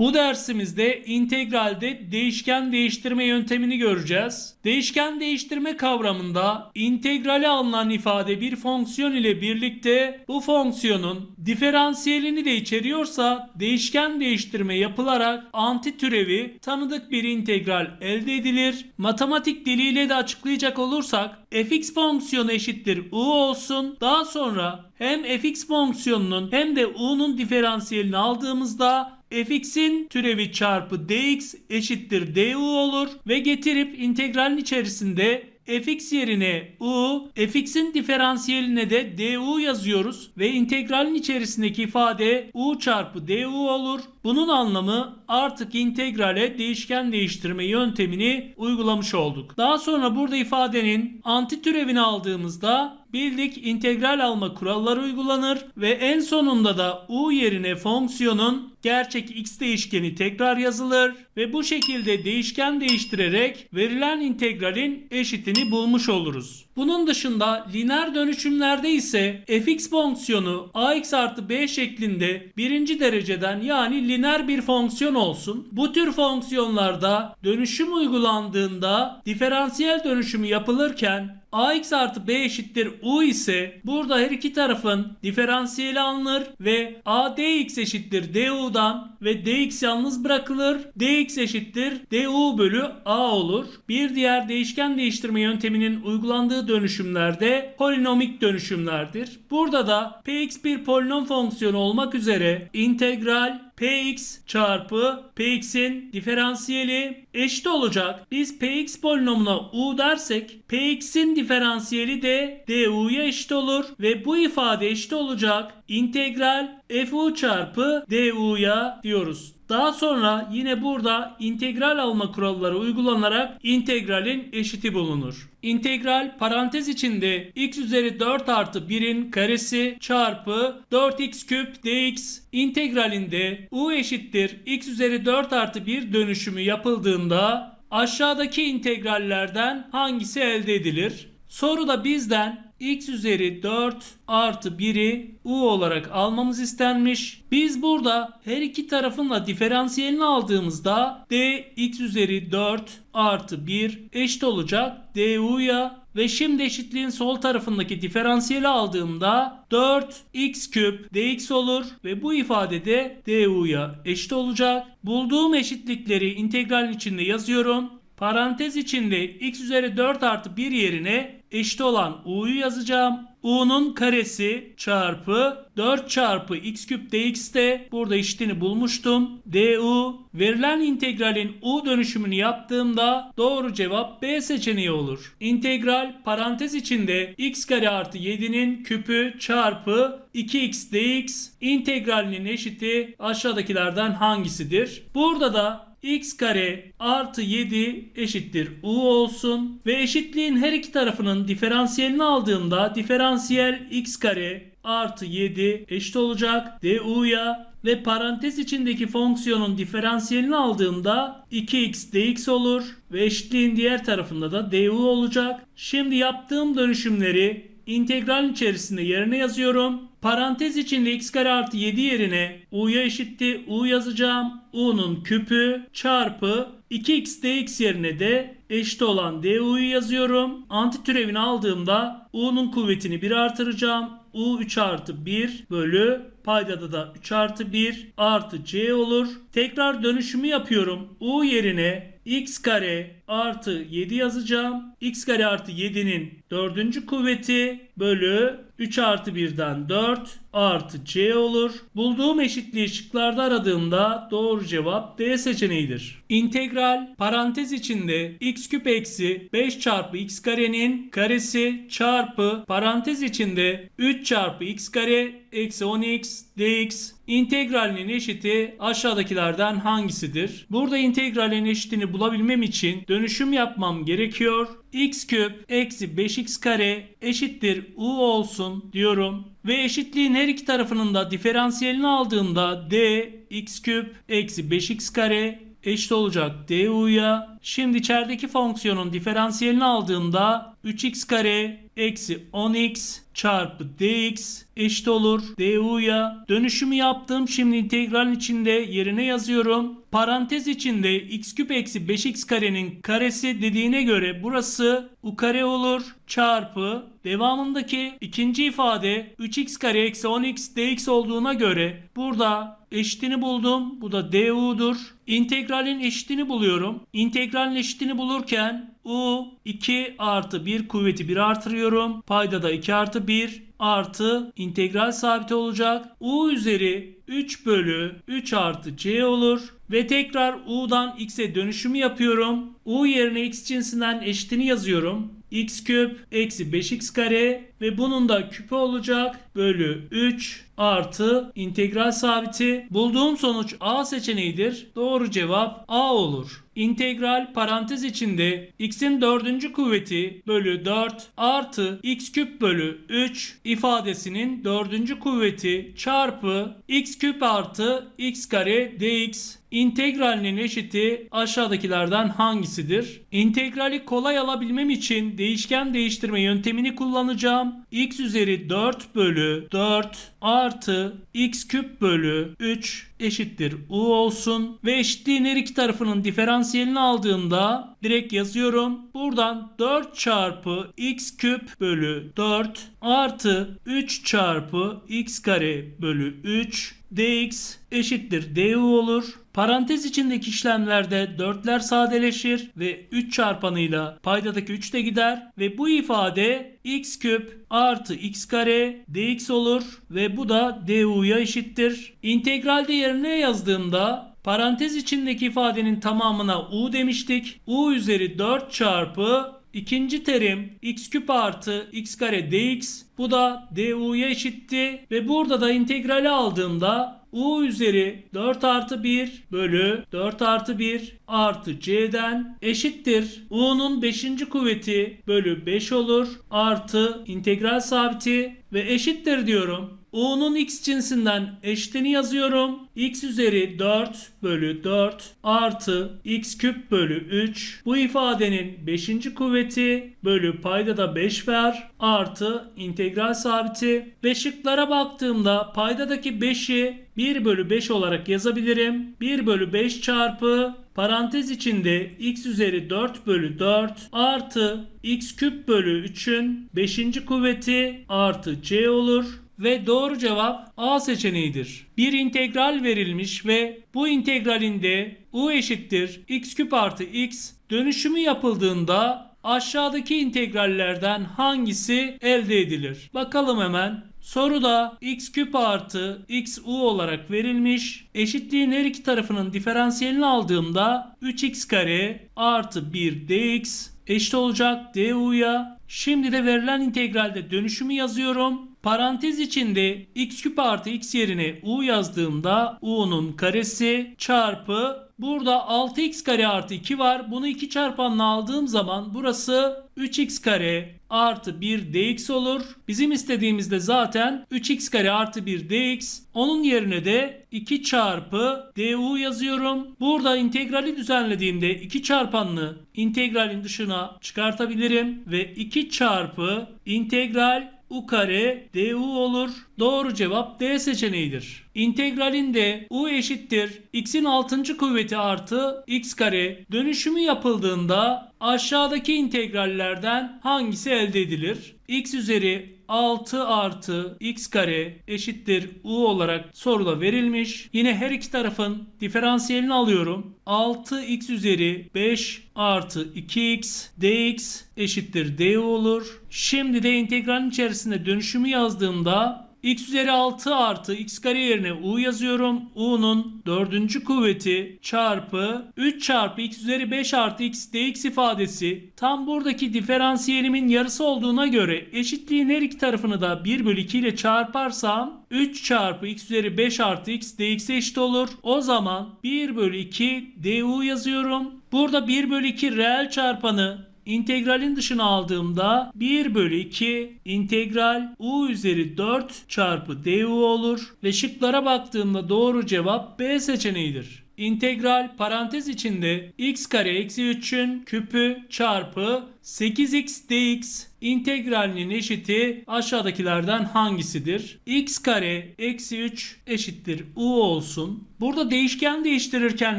Bu dersimizde integralde değişken değiştirme yöntemini göreceğiz. Değişken değiştirme kavramında integrale alınan ifade bir fonksiyon ile birlikte bu fonksiyonun diferansiyelini de içeriyorsa değişken değiştirme yapılarak anti türevi tanıdık bir integral elde edilir. Matematik diliyle de açıklayacak olursak fx fonksiyonu eşittir u olsun. Daha sonra hem fx fonksiyonunun hem de u'nun diferansiyelini aldığımızda fx'in türevi çarpı dx eşittir du olur ve getirip integralin içerisinde fx yerine u, fx'in diferansiyeline de du yazıyoruz ve integralin içerisindeki ifade u çarpı du olur. Bunun anlamı artık integrale değişken değiştirme yöntemini uygulamış olduk. Daha sonra burada ifadenin anti türevini aldığımızda bildik integral alma kuralları uygulanır ve en sonunda da u yerine fonksiyonun gerçek x değişkeni tekrar yazılır ve bu şekilde değişken değiştirerek verilen integralin eşitini bulmuş oluruz. Bunun dışında lineer dönüşümlerde ise fx fonksiyonu ax artı b şeklinde birinci dereceden yani lineer bir fonksiyon olsun. Bu tür fonksiyonlarda dönüşüm uygulandığında diferansiyel dönüşümü yapılırken ax artı b eşittir u ise burada her iki tarafın diferansiyeli alınır ve a dx eşittir du'dan ve dx yalnız bırakılır. dx eşittir du bölü a olur. Bir diğer değişken değiştirme yönteminin uygulandığı dönüşümlerde polinomik dönüşümlerdir. Burada da px bir polinom fonksiyonu olmak üzere integral px çarpı px'in diferansiyeli eşit olacak. Biz px polinomuna u dersek px'in diferansiyeli de du'ya eşit olur ve bu ifade eşit olacak. İntegral fu çarpı du'ya diyoruz. Daha sonra yine burada integral alma kuralları uygulanarak integralin eşiti bulunur. İntegral parantez içinde x üzeri 4 artı 1'in karesi çarpı 4x küp dx integralinde u eşittir x üzeri 4 artı 1 dönüşümü yapıldığında aşağıdaki integrallerden hangisi elde edilir? Soruda bizden x üzeri 4 artı 1'i u olarak almamız istenmiş. Biz burada her iki tarafın da diferansiyelini aldığımızda d x üzeri 4 artı 1 eşit olacak du'ya ve şimdi eşitliğin sol tarafındaki diferansiyeli aldığımda 4x küp dx olur ve bu ifade de du'ya eşit olacak. Bulduğum eşitlikleri integralin içinde yazıyorum. Parantez içinde x üzeri 4 artı 1 yerine eşit olan u'yu yazacağım. u'nun karesi çarpı 4 çarpı x küp dx de burada eşitini bulmuştum. du verilen integralin u dönüşümünü yaptığımda doğru cevap B seçeneği olur. İntegral parantez içinde x kare artı 7'nin küpü çarpı 2x dx integralinin eşiti aşağıdakilerden hangisidir? Burada da x kare artı 7 eşittir u olsun ve eşitliğin her iki tarafının diferansiyelini aldığımda diferansiyel x kare artı 7 eşit olacak du'ya ve parantez içindeki fonksiyonun diferansiyelini aldığımda 2x dx olur ve eşitliğin diğer tarafında da du olacak. Şimdi yaptığım dönüşümleri integral içerisinde yerine yazıyorum. Parantez içinde x kare artı 7 yerine u'ya eşitti u yazacağım. u'nun küpü çarpı 2x dx yerine de eşit olan du'yu yazıyorum. Anti türevini aldığımda u'nun kuvvetini 1 artıracağım. u 3 artı 1 bölü paydada da 3 artı 1 artı c olur. Tekrar dönüşümü yapıyorum. u yerine x kare artı 7 yazacağım. x kare artı 7'nin dördüncü kuvveti bölü 3 artı 1'den 4 artı c olur. Bulduğum eşitliği şıklarda aradığımda doğru cevap D seçeneğidir. İntegral parantez içinde x küp eksi 5 çarpı x karenin karesi çarpı parantez içinde 3 çarpı x kare eksi 10x dx integralinin eşiti aşağıdakilerden hangisidir? Burada integralin eşitini bulabilmem için dönüşüm yapmam gerekiyor. x küp eksi 5x kare eşittir u olsun diyorum. Ve eşitliğin her iki tarafının da diferansiyelini aldığımda d x küp eksi 5x kare eşit olacak du'ya. Şimdi içerideki fonksiyonun diferansiyelini aldığımda 3x kare eksi 10x çarpı dx eşit olur du'ya. Dönüşümü yaptım. Şimdi integralin içinde yerine yazıyorum. Parantez içinde x küp eksi 5x karenin karesi dediğine göre burası u kare olur çarpı devamındaki ikinci ifade 3x kare eksi 10x dx olduğuna göre burada eşitini buldum. Bu da du'dur. İntegralin eşitini buluyorum. İntegralin eşitini bulurken u 2 artı 1 kuvveti 1 artırıyorum. Payda da 2 artı 1 artı integral sabiti olacak. u üzeri 3 bölü 3 artı c olur. Ve tekrar u'dan x'e dönüşümü yapıyorum. u yerine x cinsinden eşitini yazıyorum. X küp eksi 5x kare ve bunun da küpü olacak bölü 3 artı integral sabiti. Bulduğum sonuç A seçeneğidir. Doğru cevap A olur. İntegral parantez içinde x'in dördüncü kuvveti bölü 4 artı x küp bölü 3 ifadesinin dördüncü kuvveti çarpı x küp artı x kare dx İntegralinin eşiti aşağıdakilerden hangisidir? İntegrali kolay alabilmem için değişken değiştirme yöntemini kullanacağım. x üzeri 4 bölü 4 artı x küp bölü 3 eşittir u olsun. Ve eşitliğin her iki tarafının diferansiyelini aldığımda direkt yazıyorum. Buradan 4 çarpı x küp bölü 4 artı 3 çarpı x kare bölü 3 dx eşittir du olur. Parantez içindeki işlemlerde 4'ler sadeleşir ve 3 çarpanıyla paydadaki 3 de gider ve bu ifade x küp artı x kare dx olur ve bu da du'ya eşittir. İntegralde yerine yazdığımda parantez içindeki ifadenin tamamına u demiştik. u üzeri 4 çarpı İkinci terim x küp artı x kare dx bu da du'ya eşitti ve burada da integrali aldığımda u üzeri 4 artı 1 bölü 4 artı 1 artı c'den eşittir. u'nun 5. kuvveti bölü 5 olur artı integral sabiti ve eşittir diyorum. U'nun x cinsinden eşitini yazıyorum. x üzeri 4 bölü 4 artı x küp bölü 3 bu ifadenin 5. kuvveti bölü payda da 5 ver artı integral sabiti ve şıklara baktığımda paydadaki 5'i 1 bölü 5 olarak yazabilirim. 1 bölü 5 çarpı parantez içinde x üzeri 4 bölü 4 artı x küp bölü 3'ün 5. kuvveti artı c olur. Ve doğru cevap A seçeneğidir. Bir integral verilmiş ve bu integralinde u eşittir x küp artı x dönüşümü yapıldığında aşağıdaki integrallerden hangisi elde edilir? Bakalım hemen. Soruda x küp artı x u olarak verilmiş. Eşitliğin her iki tarafının diferansiyelini aldığımda 3x kare artı 1 dx eşit olacak du'ya. Şimdi de verilen integralde dönüşümü yazıyorum. Parantez içinde x küp artı x yerine u yazdığımda u'nun karesi çarpı burada 6x kare artı 2 var. Bunu 2 çarpanla aldığım zaman burası 3x kare artı 1 dx olur. Bizim istediğimizde zaten 3x kare artı 1 dx. Onun yerine de 2 çarpı du yazıyorum. Burada integrali düzenlediğimde 2 çarpanlı integralin dışına çıkartabilirim. Ve 2 çarpı integral u kare du olur. Doğru cevap D seçeneğidir. İntegralinde u eşittir x'in 6. kuvveti artı x kare dönüşümü yapıldığında aşağıdaki integrallerden hangisi elde edilir? x üzeri 6 artı x kare eşittir u olarak soruda verilmiş. Yine her iki tarafın diferansiyelini alıyorum. 6x üzeri 5 artı 2x dx eşittir du olur. Şimdi de integralin içerisinde dönüşümü yazdığımda x üzeri 6 artı x kare yerine u yazıyorum. u'nun dördüncü kuvveti çarpı 3 çarpı x üzeri 5 artı x dx ifadesi tam buradaki diferansiyelimin yarısı olduğuna göre eşitliğin her iki tarafını da 1 bölü 2 ile çarparsam 3 çarpı x üzeri 5 artı x dx eşit olur. O zaman 1 bölü 2 du yazıyorum. Burada 1 bölü 2 reel çarpanı integralin dışına aldığımda 1 bölü 2 integral u üzeri 4 çarpı du olur ve şıklara baktığımda doğru cevap B seçeneğidir. İntegral parantez içinde x kare eksi 3'ün küpü çarpı 8x dx integralinin eşiti aşağıdakilerden hangisidir? x kare eksi 3 eşittir u olsun. Burada değişken değiştirirken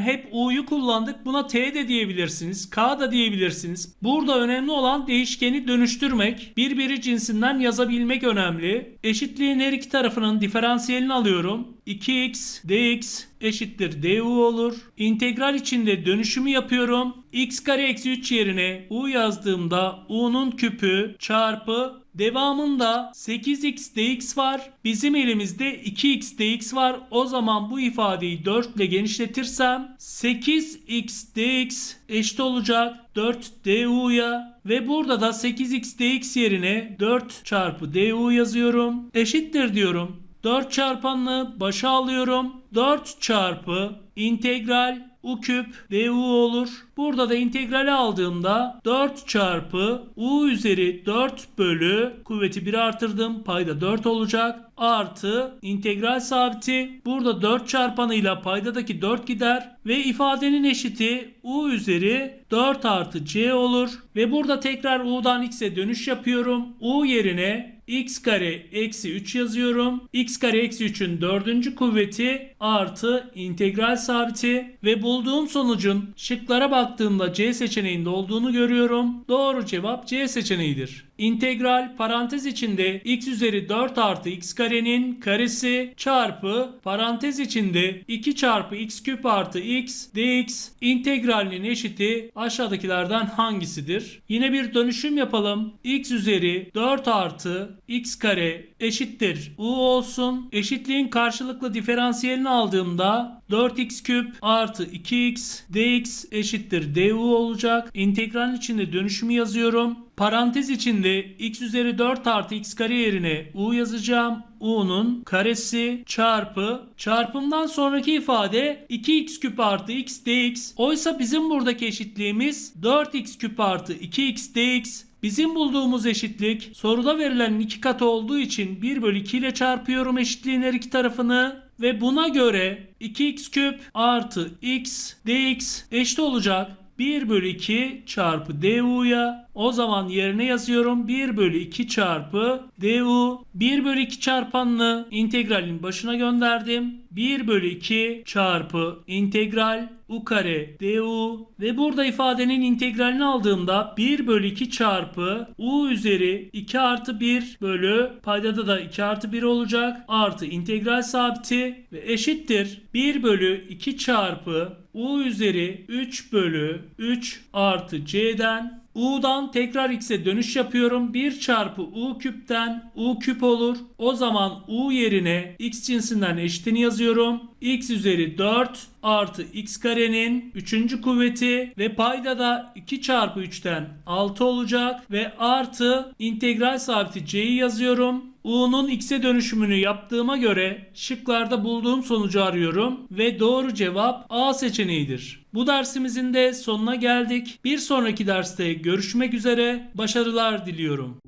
hep u'yu kullandık. Buna t de diyebilirsiniz. k da diyebilirsiniz. Burada önemli olan değişkeni dönüştürmek. Birbiri cinsinden yazabilmek önemli. Eşitliğin her iki tarafının diferansiyelini alıyorum. 2x dx eşittir du olur. İntegral içinde dönüşümü yapıyorum. x kare eksi 3 yerine u yazdığımda u'nun küpü çarpı devamında 8x dx var. Bizim elimizde 2x dx var. O zaman bu ifadeyi 4 ile genişletirsem 8x dx eşit olacak 4 du'ya ve burada da 8x dx yerine 4 çarpı du yazıyorum. Eşittir diyorum. 4 çarpanlı başa alıyorum. 4 çarpı integral u küp du olur. Burada da integrali aldığımda 4 çarpı u üzeri 4 bölü kuvveti 1 artırdım. Payda 4 olacak. Artı integral sabiti. Burada 4 çarpanıyla paydadaki 4 gider. Ve ifadenin eşiti u üzeri 4 artı c olur. Ve burada tekrar u'dan x'e dönüş yapıyorum. u yerine x kare eksi 3 yazıyorum. x kare eksi 3'ün dördüncü kuvveti artı integral sabiti ve bulduğum sonucun şıklara baktığımda C seçeneğinde olduğunu görüyorum. Doğru cevap C seçeneğidir. İntegral parantez içinde x üzeri 4 artı x karenin karesi çarpı parantez içinde 2 çarpı x küp artı x dx integralinin eşiti aşağıdakilerden hangisidir? Yine bir dönüşüm yapalım. x üzeri 4 artı x kare eşittir u olsun. Eşitliğin karşılıklı diferansiyelini aldığımda 4x küp artı 2x dx eşittir du olacak. İntegralin içinde dönüşümü yazıyorum. Parantez içinde x üzeri 4 artı x kare yerine u yazacağım. u'nun karesi çarpı çarpımdan sonraki ifade 2x küp artı x dx. Oysa bizim buradaki eşitliğimiz 4x küp artı 2x dx. Bizim bulduğumuz eşitlik soruda verilenin iki katı olduğu için 1 bölü 2 ile çarpıyorum eşitliğin her iki tarafını ve buna göre 2x küp artı x dx eşit olacak 1 bölü 2 çarpı du'ya o zaman yerine yazıyorum. 1 bölü 2 çarpı du. 1 bölü 2 çarpanını integralin başına gönderdim. 1 bölü 2 çarpı integral u kare du. Ve burada ifadenin integralini aldığımda 1 bölü 2 çarpı u üzeri 2 artı 1 bölü paydada da 2 artı 1 olacak. Artı integral sabiti ve eşittir. 1 bölü 2 çarpı u üzeri 3 bölü 3 artı c'den U'dan tekrar x'e dönüş yapıyorum. 1 çarpı U küpten U küp olur. O zaman U yerine x cinsinden eşitini yazıyorum. x üzeri 4 artı x karenin 3. kuvveti ve payda da 2 çarpı 3'ten 6 olacak ve artı integral sabiti c'yi yazıyorum. U'nun x'e dönüşümünü yaptığıma göre şıklarda bulduğum sonucu arıyorum ve doğru cevap A seçeneğidir. Bu dersimizin de sonuna geldik. Bir sonraki derste görüşmek üzere. Başarılar diliyorum.